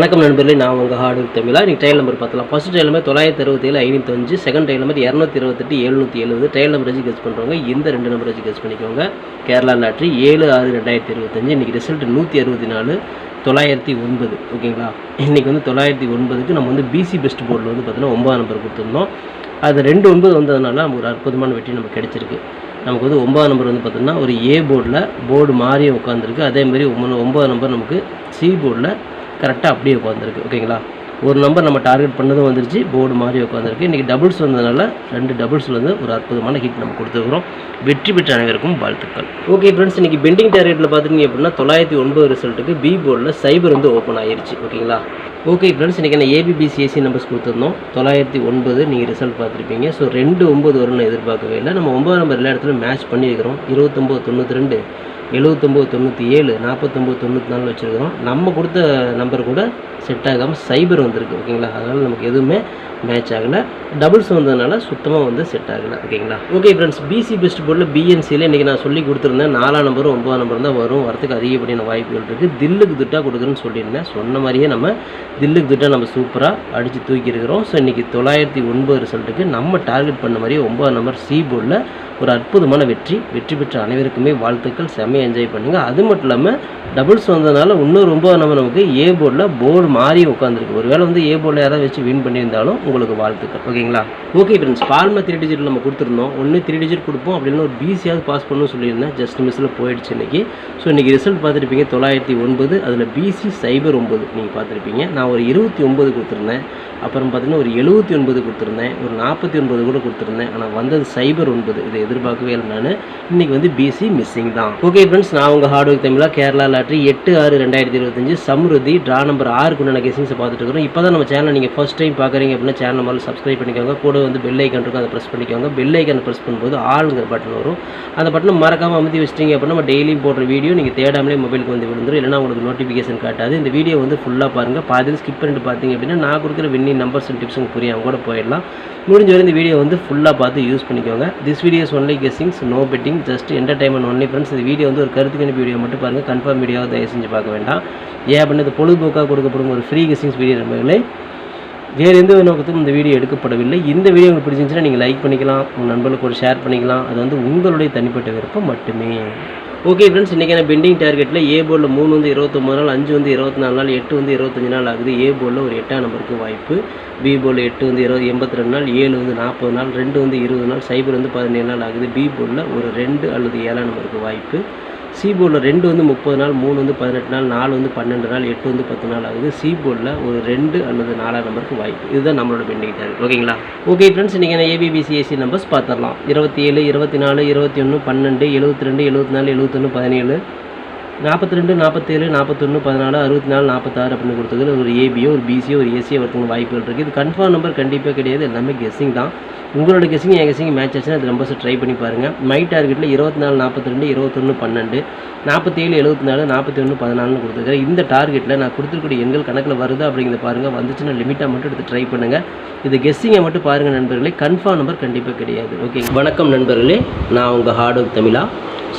வணக்கம் நண்பர்களே நான் உங்கள் ஹார்டு தமிழா. இன்றைக்கி ட்ரையல் நம்பர் பார்த்தலாம் ஃபஸ்ட் ட்ரையல் நம்பர் தொள்ளாயிரத்தி அறுபத்தேழு ஐநூற்றஞ்சு செகண்ட் ட்ரையல் நம்பர் இரநூத்தி இருபத்தெட்டு எழுநூற்றி எழுபது ட்ரையல் நம்பர் வச்சு கெஸ் பண்ணுறவங்க இந்த ரெண்டு நம்பர் வச்சு கெஸ் பண்ணிக்கோங்க. கேரளா லாட்ரி ஏழு ஆறு ரெண்டாயிரத்தி இருபத்தஞ்சு. இன்றைக்கி ரிசல்ட் நூற்றி அறுபத்தி நாலு தொள்ளாயிரத்தி ஒன்பது. ஓகேங்களா? இன்றைக்கி வந்து தொள்ளாயிரத்தி ஒன்பதுக்கு நம்ம வந்து பிசி பெஸ்ட் போர்டில் வந்து பார்த்தீங்கன்னா ஒன்பதாம் நம்பர் கொடுத்துருந்தோம். அது ரெண்டு ஒன்பது வந்ததுனால நமக்கு ஒரு அற்புதமான வெற்றி நமக்கு கிடச்சிருக்கு. நமக்கு வந்து ஒன்பதாம் நம்பர் வந்து பார்த்தோம்னா ஒரு ஏ போர்டில் போர்டு மாறியும் உட்காந்துருக்கு அதேமாதிரி மாதிரி ஒம்பது ஒன்பதாம் நம்பர் நமக்கு சி போர்டில் கரெக்டாக அப்படியே உட்காந்துருக்கு ஓகேங்களா ஒரு நம்பர் நம்ம டார்கெட் பண்ணதும் வந்துருச்சு போர்டு மாதிரி உட்காந்துருக்கு இன்றைக்கி டபுள்ஸ் வந்ததுனால ரெண்டு டபுள்ஸில் வந்து ஒரு அற்புதமான ஹிட் நம்ம கொடுத்துருக்குறோம். வெற்றி பெற்ற அனைவருக்கும் வாழ்த்துக்கள். ஓகே ஃப்ரெண்ட்ஸ் இன்றைக்கி பெண்டிங் டார்கெட்டில் பார்த்துட்டீங்க அப்படின்னா தொள்ளாயிரத்தி ஒன்பது ரிசல்ட்டுக்கு பி போர்டில் சைபர் வந்து ஓப்பன் ஆயிருச்சு ஓகேங்களா ஓகே ஃப்ரெண்ட்ஸ் இன்றைக்கி என்ன ஏபிபிசிஎஸ்சி நம்பர்ஸ் கொடுத்துருந்தோம். தொள்ளாயிரத்தி ஒன்பது நீங்கள் ரிசல்ட் பார்த்துருப்பீங்க. ஸோ ரெண்டு ஒம்பது வரும்னு எதிர்பார்க்கவே இல்லை. நம்ம ஒம்பது நம்பர் எல்லா இடத்துலையும் மேட்ச் பண்ணியிருக்கிறோம். இருபத்தொம்போது தொண்ணூற்றி ரெண்டு. எழுபத்தொம்போது தொண்ணூற்றி ஏழு நாற்பத்தொம்போது தொண்ணூற்றி நாலு வச்சுருக்கிறோம். நம்ம கொடுத்த நம்பர் கூட செட் ஆகாமல் சைபர் வந்திருக்கு ஓகேங்களா அதனால் நமக்கு எதுவுமே மேட்ச் ஆகலை. டபுள்ஸ் வந்ததுனால சுத்தமாக வந்து செட் ஆகலை ஓகேங்களா ஓகே ஃப்ரெண்ட்ஸ் பிசி பெஸ்ட் போர்டில் பிஎன்சியில் இன்றைக்கி நான் சொல்லி கொடுத்துருந்தேன். நாலாம் நம்பரும் ஒன்பதாம் நம்பர் தான் வரும். வரத்துக்கு அதிகப்படியான வாய்ப்புகள் இருக்குது தில்லுக்கு திட்டா கொடுக்குறேன்னு சொல்லியிருந்தேன். சொன்ன மாதிரியே நம்ம தில்லுக்கு திட்டா நம்ம சூப்பராக அடித்து தூக்கியிருக்கிறோம் ஸோ இன்றைக்கி தொள்ளாயிரத்தி ஒன்பது ரிசல்ட்டுக்கு நம்ம டார்கெட் பண்ண மாதிரியே ஒன்பதாம் நம்பர் சி போர்டில் ஒரு அற்புதமான வெற்றி. வெற்றி பெற்ற அனைவருக்குமே வாழ்த்துக்கள். செம்மையாக என்ஜாய் பண்ணுங்கள் அது மட்டும் இல்லாமல் டபுள்ஸ் வந்ததுனால இன்னும் ரொம்ப நம்ம நமக்கு ஏ போர்டில் போர்டு மாறி உட்காந்துருக்கு ஒருவேளை வந்து ஏ போர்டில் யாராவது வச்சு வின் பண்ணியிருந்தாலும் உங்களுக்கு வாழ்த்துக்கள். ஓகேங்களா? ஓகே ஃப்ரெண்ட்ஸ் பால்மா த்ரீ டிஜிட் நம்ம கொடுத்துருந்தோம். ஒன்று த்ரீ டிஜிட் கொடுப்போம். அப்படின்னு ஒரு பிசியாவது பாஸ் பண்ணணும்னு சொல்லியிருந்தேன். ஜஸ்ட் மிஸ்ஸில் போயிடுச்சு இன்றைக்கி ஸோ இன்றைக்கி ரிசல்ட் பார்த்துருப்பீங்க தொள்ளாயிரத்தி ஒன்பது அதில் பிசி சைபர் ஒம்பது நீங்கள் பார்த்துருப்பீங்க. நான் ஒரு இருபத்தி ஒம்பது கொடுத்துருந்தேன். அப்புறம் பார்த்தீங்கன்னா ஒரு எழுபத்தி ஒன்பது கொடுத்துருந்தேன் ஒரு நாற்பத்தி ஒன்பது கூட கொடுத்துருந்தேன். ஆனால் வந்தது சைபர் ஒன்பது. இதை எதிர்பார்க்கவே இல்லை நான். இன்றைக்கி வந்து பிசி மிஸ்ஸிங் தான். ஓகே ஃப்ரெண்ட்ஸ் நான் உங்கள் ஹார்ட் ஒர்க் தமிழாக கேரளா லாட்ரி எட்டு ஆறு ரெண்டாயிரத்தி இருபத்தஞ்சு சம்ருதி ட்ரா நம்பர் ஆறுக்கு உண்டான கெசிங்ஸை பார்த்துட்டு இருக்கிறோம். இப்போ தான் நம்ம சேனல் நீங்கள் ஃபஸ்ட் டைம் பார்க்குறீங்க அப்படின்னா சேனல் மாதிரி சப்ஸ்கிரைப் பண்ணிக்கோங்க. கூட வந்து பெல் ஐக்கன் இருக்கும் அதை ப்ரெஸ் பண்ணிக்கோங்க. பெல் ஐக்கனை ப்ரெஸ் பண்ணும்போது ஆளுங்கிற பட்டன் வரும். அந்த பட்டனை மறக்காமல் அமுத்தி வச்சிட்டிங்க அப்படின்னா நம்ம டெய்லியும் போடுற வீடியோ நீங்கள் தேடாமலே மொபைலுக்கு வந்து விழுந்துடும் இல்லைனா உங்களுக்கு நோட்டிஃபிகேஷன் காட்டாது. இந்த வீடியோ வந்து ஃபுல்லாக பாருங்கள் பாதியில் ஸ்கிப் பண்ணிட்டு பார்த்தீங்க அப்படின்னா நான் கொடுக்குற வின்னிங் நம்பர்ஸ் அண்ட் டிப்ஸ் புரியாமல் கூட போயிடலாம். முடிஞ்ச வரை இந்த வீடியோ வந்து ஃபுல்லாக பார்த்து யூஸ் பண்ணிக்கோங்க. This videos only guessings no betting just entertainment only friends இந்த வீடியோ வந்து ஒரு கருத்துக்கணி வீடியோ மட்டும் பாருங்கள் கன்ஃபார்ம் வீடியோவை தயவு செஞ்சு பார்க்க வேண்டாம். ஏன் அப்படின்னு இது பொழுதுபோக்காக கொடுக்கப்படும் ஒரு ஃப்ரீ கெஸ்ஸிங்ஸ் வீடியோ நம்பர்களே வேறு எந்த ஒரு நோக்கத்துக்கும் இந்த வீடியோ எடுக்கப்படவில்லை. இந்த வீடியோ உங்களுக்கு பிடிச்சிருந்துச்சுன்னா நீங்கள் லைக் பண்ணிக்கலாம். உங்கள் நண்பர்களுக்கு ஒரு ஷேர் பண்ணிக்கலாம். அது வந்து உங்களுடைய தனிப்பட்ட விருப்பம் மட்டுமே. ஓகே ஃப்ரெண்ட்ஸ் இன்றைக்கான பெண்டிங் டார்கெட்டில் ஏ போர்டில் மூணு வந்து இருபத்தொம்பது நாள் அஞ்சு வந்து இருபத்தி நாலு நாள் எட்டு வந்து இருபத்தஞ்சு நாள் ஆகுது. ஏ போர்டில் ஒரு எட்டாம் நம்பருக்கு வாய்ப்பு. பி போர்டில் எட்டு வந்து இருபது எண்பத்தி ரெண்டு நாள் ஏழு வந்து நாற்பது நாள் ரெண்டு வந்து இருபது நாள் சைபர் வந்து பதினேழு நாள் ஆகுது. பி போர்டில் ஒரு ரெண்டு அல்லது ஏழாம் நம்பருக்கு வாய்ப்பு. சி போர்டில் ரெண்டு வந்து முப்பது நாள் மூணு வந்து பதினெட்டு நாள் நாலு வந்து பன்னெண்டு நாள் எட்டு வந்து பத்து நாள் ஆகுது. சி போர்டில் ஒரு ரெண்டு அல்லது நாலாம் நம்பருக்கு வாய்ப்பு இதுதான் நம்மளோட பெண்டிங் டார்கெட் ஓகேங்களா? ஓகே ஃப்ரெண்ட்ஸ் இன்றைக்கி ஏபிபிசிஎஸ்சி நம்பர்ஸ் பார்த்துடலாம். இருபத்தி ஏழு இருபத்தி நாலு இருபத்தி ஒன்று பன்னெண்டு எழுபத்தி ரெண்டு எழுபத்தி நாலு எழுபத்தொன்று பதினேழு நாற்பத்தி ரெண்டு நாற்பத்தேழு நாற்பத்தொன்று பதினாலு அறுபத்தி நாலு நாற்பத்தாறு அப்படின்னு கொடுத்ததுல ஒரு ஏபியோ ஒரு பிசியோ ஒரு ஏசியோ ஒருத்தவங்க வாய்ப்புகள் இருக்குது இது கன்ஃபார்ம் நம்பர் கண்டிப்பாக கிடையாது. எல்லாமே கெஸ்ஸிங் தான். உங்களோட கெஸ்ஸிங் என் கெஸ்ஸிங் மேட்ச் ஆச்சுன்னா அது ரொம்ப ட்ரை பண்ணி பாருங்கள் மை டார்கெட்டில் இருபத்தி நாலு நாற்பத்தி ரெண்டு இருபத்தொன்று பன்னெண்டு நாற்பத்தேழு எழுபத்தி நாலு நாற்பத்தி ஒன்று பதினாலுன்னு கொடுத்துருக்கேன் இந்த டார்கெட்டில் நான் கொடுத்துருக்கூடிய எண்கள் கணக்கில் வருதா அப்படிங்கிறத பாருங்கள் வந்துச்சுன்னா லிமிட்டாக மட்டும் எடுத்து ட்ரை பண்ணுங்கள் இது கெஸ்ஸிங்கை மட்டும் பாருங்கள் நண்பர்களே. கன்ஃபார்ம் நம்பர் கண்டிப்பாக கிடையாது. ஓகே வணக்கம் நண்பர்களே. நான் உங்கள் ஹார்ட் ஒர்க் தமிழா.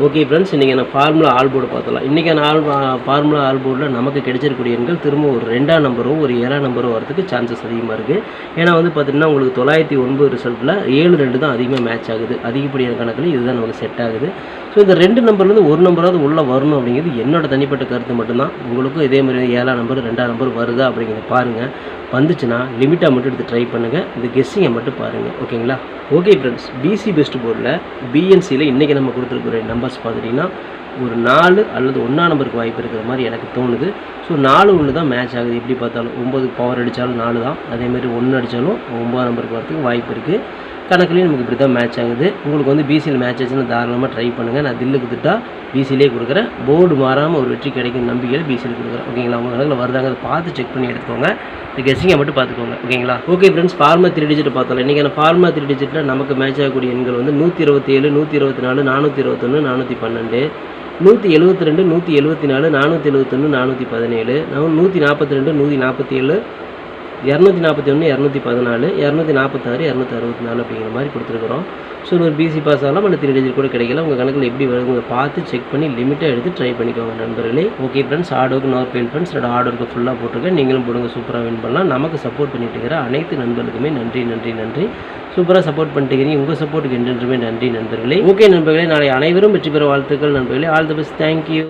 ஓகே ஃப்ரெண்ட்ஸ் இன்றைக்கி நான் ஃபார்முலா ஆல் போர்டு பார்த்துலாம் இன்றைக்கான ஆல் ஃபார்முலா ஆல் போர்டில் நமக்கு கிடைச்சிருக்கூடிய எண்கள் திரும்ப ஒரு ரெண்டாம் நம்பரும் ஒரு ஏழாம் நம்பரும் வரதுக்கு சான்சஸ் அதிகமாக இருக்குது ஏன்னா வந்து பார்த்திங்கன்னா உங்களுக்கு தொள்ளாயிரத்தி ஒன்பது ரிசல்ட்டில் ஏழு ரெண்டு தான் அதிகமாக மேட்ச் ஆகுது. அதிகப்படியான கணக்கில் இதுதான் நமக்கு செட் ஆகுது. ஸோ இந்த ரெண்டு நம்பர்லேருந்து ஒரு நம்பராவது உள்ளே வரணும் அப்படிங்கிறது என்னோட தனிப்பட்ட கருத்து மட்டும்தான். உங்களுக்கும் இதே மாதிரி ஏழாம் நம்பர் ரெண்டாம் நம்பர் வருதா அப்படிங்கிறத பாருங்கள் வந்துச்சுன்னா லிமிட்டாக மட்டும் எடுத்து ட்ரை பண்ணுங்கள் இந்த கெஸ்ஸிங்கை மட்டும் பாருங்கள் ஓகேங்களா ஓகே ஃப்ரெண்ட்ஸ் பிசி பெஸ்ட் போர்டில் பிஎன்சியில் இன்றைக்கி நம்ம கொடுத்துருக்குற நம்பர்ஸ் பார்த்துட்டிங்கன்னா ஒரு நாலு அல்லது ஒன்றா நம்பருக்கு வாய்ப்பு இருக்கிற மாதிரி எனக்கு தோணுது. ஸோ நாலு ஒன்று தான் மேட்ச் ஆகுது. எப்படி பார்த்தாலும் ஒம்பது பவர் அடித்தாலும் நாலு தான். அதேமாதிரி ஒன்று அடித்தாலும் ஒம்பதாம் நம்பருக்கு வரதுக்கு வாய்ப்பு இருக்குது கணக்குலேயும் நமக்கு இப்படி தான் மேட்ச் ஆகுது. உங்களுக்கு வந்து பிசியில் மேட்ச் ஆச்சுன்னு தாராளமாக ட்ரை பண்ணுங்கள் நான் தில்லுக்கு திட்டா பிசிலே கொடுக்குறேன். போர்டு மாறாமல் ஒரு வெற்றி கிடைக்கும் நம்பிக்கையில் பிசியில் கொடுக்குறேன். ஓகேங்களா உங்கள் கணக்கில் வருதாங்க அதை பார்த்து செக் பண்ணி எடுத்துக்கோங்க. இந்த கெஸ்ஸிங்கை மட்டும் பார்த்துக்கோங்க. ஓகேங்களா okay friends pharma three digit பார்த்தோம் இன்றைக்கான ஃபார்மா த்ரீ டிஜிட்டில் நமக்கு மேட்ச் ஆகக்கூடிய எண்கள் வந்து நூற்றி இருபத்தி ஏழு நூற்றி இருபத்தி நாலு நானூற்றி இருபத்தொன்று நானூற்றி பன்னெண்டு நூற்றி எழுபத்தி ரெண்டு நூற்றி எழுபத்தி நாலு நானூற்றி எழுபத்தொன்று நானூற்றி பதினேழு நூற்றி நாற்பத்தி ரெண்டு நூற்றி நாற்பத்தி ஏழு இரநூத்தி நாற்பத்தி ஒன்று இரநூத்தி பதினாலு இரநூத்தி நாற்பத்தாறு இரநூத்தி அறுபத்தி நாலு அப்படிங்கிற மாதிரி கொடுத்துருக்குறோம். ஸோ ஒரு பிசி பாஸ் ஆகலாம் இல்லை த்ரீ டிஜிட் கூட கிடைக்கல. உங்கள் கணக்கில் எப்படி வருதுங்க பார்த்து செக் பண்ணி லிமிட்டாக எடுத்து ட்ரை பண்ணிக்கோங்க நண்பர்களே. ஓகே ஃப்ரெண்ட்ஸ் ஆர்டருக்கு நார் பெயின் ஃப்ரெண்ட்ஸ் என்னோட ஆர்டருக்கு ஃபுல்லாக போட்டிருக்கேன். நீங்களும் போடுங்க சூப்பராக வின் பண்ணலாம். நமக்கு சப்போர்ட் பண்ணிட்டு இருக்கிற அனைத்து நண்பர்களுக்குமே நன்றி நன்றி நன்றி. சூப்பராக சப்போர்ட் பண்ணிட்டு உங்கள் சப்போர்ட்டுக்கு என்றென்றுமே நன்றி நண்பர்களே. ஓகே நண்பர்களே. நாளை அனைவரும் வெற்றி பெற வாழ்த்துக்கள் நண்பர்களே. All the best thank you